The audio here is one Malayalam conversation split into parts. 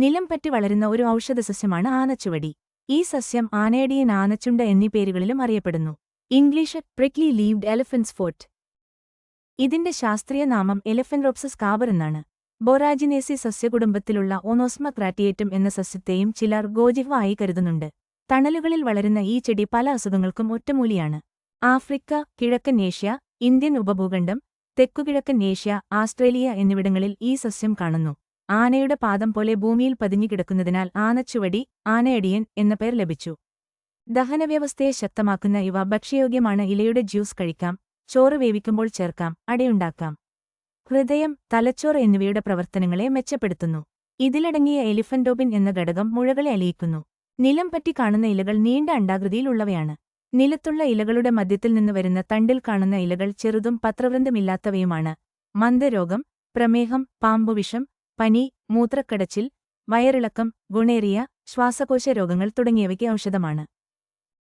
നിലം പറ്റി വളരുന്ന ഒരു ഔഷധ സസ്യമാണ് ആനച്ചുവടി. ഈ സസ്യം ആനയടിയൻ ആനച്ചുണ്ട എന്നീ പേരുകളിലും അറിയപ്പെടുന്നു. English prickly leaved elephant's foot. ഇതിന്റെ ശാസ്ത്രീയ നാമം എലഫൻറോപ്സസ് കാബർ എന്നാണ്. ബൊറാജിനേസി സസ്യകുടുംബത്തിലുള്ള ഓനോസ്മ ക്രാറ്റിയേറ്റം എന്ന സസ്യത്തെയും ചിലർ ഗോജിഹ്വായി കരുതുന്നുണ്ട്. തണലുകളിൽ വളരുന്ന ഈ ചെടി പല അസുഖങ്ങൾക്കും ഒറ്റമൂലിയാണ്. ആഫ്രിക്ക കിഴക്കൻ ഏഷ്യ ഇന്ത്യൻ ഉപഭൂഖണ്ഡം തെക്കുകിഴക്കൻ ഏഷ്യ ആസ്ട്രേലിയ എന്നിവിടങ്ങളിൽ ഈ സസ്യം കാണുന്നു. ആനയുടെ പാദം പോലെ ഭൂമിയിൽ പതിഞ്ഞുകിടക്കുന്നതിനാൽ ആനച്ചുവടി ആനയടിയൻ എന്ന പേർ ലഭിച്ചു. ദഹനവ്യവസ്ഥയെ ശക്തമാക്കുന്ന ഇവ ഭക്ഷ്യയോഗ്യമാണ്. ഇലയുടെ ജ്യൂസ് കഴിക്കാം ചോറ് വേവിക്കുമ്പോൾ ചേർക്കാം അടയുണ്ടാക്കാം ഹൃദയം തലച്ചോറ് എന്നിവയുടെ പ്രവർത്തനങ്ങളെ മെച്ചപ്പെടുത്തുന്നു. ഇതിലടങ്ങിയ എലിഫന്റോബിൻ എന്ന ഘടകം മുഴകളെ അലിയിക്കുന്നു. നിലം പറ്റി കാണുന്ന ഇലകൾ നീണ്ട അണ്ടാകൃതിയിലുള്ളവയാണ് നിലത്തുള്ള ഇലകളുടെ മധ്യത്തിൽ നിന്ന് വരുന്ന തണ്ടിൽ കാണുന്ന ഇലകൾ ചെറുതും പത്രവൃന്ദമില്ലാത്തവയുമാണ്. മന്ദരോഗം പ്രമേഹം പാമ്പുവിഷം പനി മൂത്രക്കടച്ചിൽ വയറിളക്കം ഗുണേറിയ ശ്വാസകോശ രോഗങ്ങൾ തുടങ്ങിയവയ്ക്ക് ഔഷധമാണ്.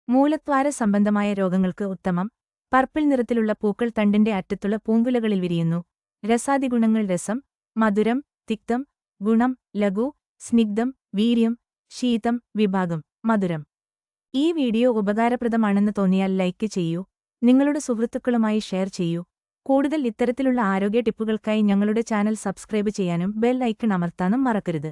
മൂലദ്വാര സംബന്ധമായ രോഗങ്ങൾക്ക് ഉത്തമം പർപ്പിൾ നിറത്തിലുള്ള പൂക്കൾ തണ്ടിന്റെ അറ്റത്തുള്ള പൂങ്കുലകളിൽ വിരിയുന്നു. രസാദിഗുണങ്ങൾ രസം മധുരം തിക്തം ഗുണം ലഘു സ്നിഗ്ധം വീര്യം ശീതം വിഭാഗം മധുരം. ഈ വീഡിയോ ഉപകാരപ്രദമാണെന്ന് തോന്നിയാൽ ലൈക്ക് ചെയ്യൂ നിങ്ങളുടെ സുഹൃത്തുക്കളുമായി ഷെയർ ചെയ്യൂ. കൂടുതൽ ഇത്തരത്തിലുള്ള ആരോഗ്യ ടിപ്പുകൾക്കായി ഞങ്ങളുടെ ചാനൽ സബ്സ്ക്രൈബ് ചെയ്യാനും ബെൽ ഐക്കൺ അമർത്താനും മറക്കരുത്.